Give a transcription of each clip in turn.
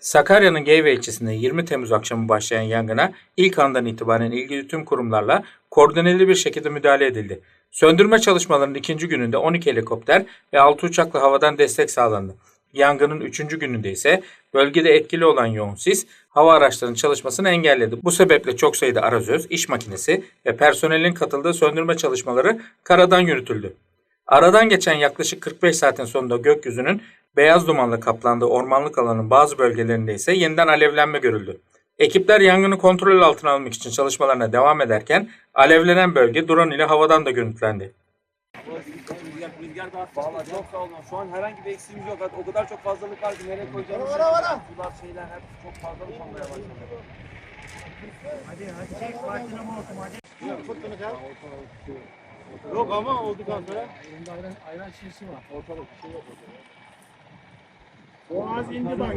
Sakarya'nın Geyve ilçesinde 20 Temmuz akşamı başlayan yangına ilk andan itibaren ilgili tüm kurumlarla koordineli bir şekilde müdahale edildi. Söndürme çalışmalarının ikinci gününde 12 helikopter ve 6 uçakla havadan destek sağlandı. Yangının üçüncü gününde ise bölgede etkili olan yoğun sis hava araçlarının çalışmasını engelledi. Bu sebeple çok sayıda arazöz, iş makinesi ve personelin katıldığı söndürme çalışmaları karadan yürütüldü. Aradan geçen yaklaşık 45 saatin sonunda gökyüzünün beyaz dumanla kaplandığı ormanlık alanın bazı bölgelerinde ise yeniden alevlenme görüldü. Ekipler yangını kontrol altına almak için çalışmalarına devam ederken alevlenen bölge drone ile havadan da görüntülendi. Rüzgar, rüzgar da Valla çok sağ olun. Şu an herhangi bir eksiğimiz yok. O kadar çok fazlalık var ki nereye koyacağımız vara. sular şeyler hepsi çok fazlalık olmaya başladı. Yok ama olduktan sonra Ayran, ayran şişesi var. ortalık bir şey yok. O az indi bak.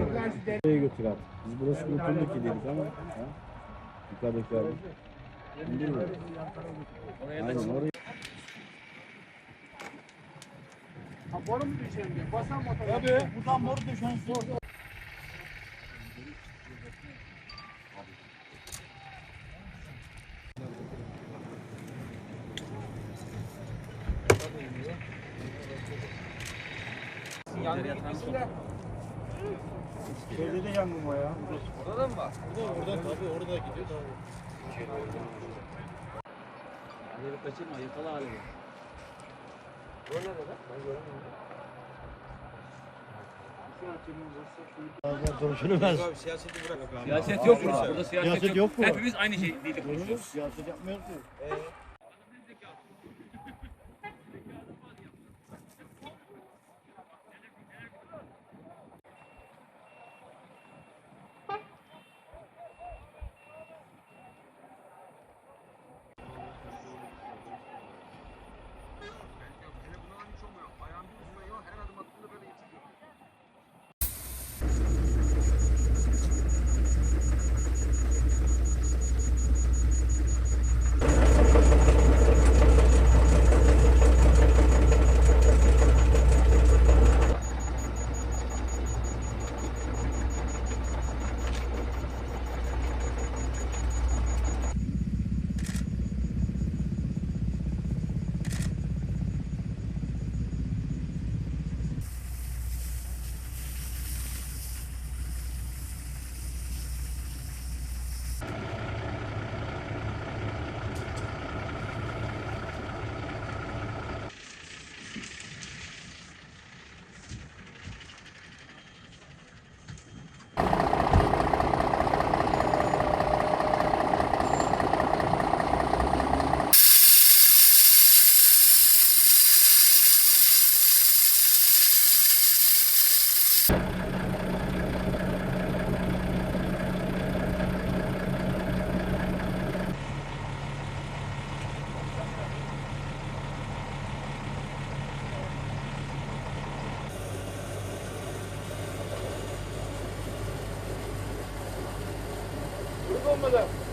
Nereye götür at. Biz burası kurtulduk ki dedik ama. Ha? Yukarıdakiler. İndir mi? Aynen oraya. Ha, boru mu düşerim diye. Basan motor. Tabii. Buradan boru düşen zor. Şeyde de yangın var ya. Orada mı var? Orada tabii orada gidiyor. Alevi kaçırma yakala alevi. Konuşulmaz. Siyaset yok burada. Burada siyaset, Siyaset yok mu? Hepimiz aynı şey değil konuşuyoruz. Siyaset yapmıyoruz ki. madame.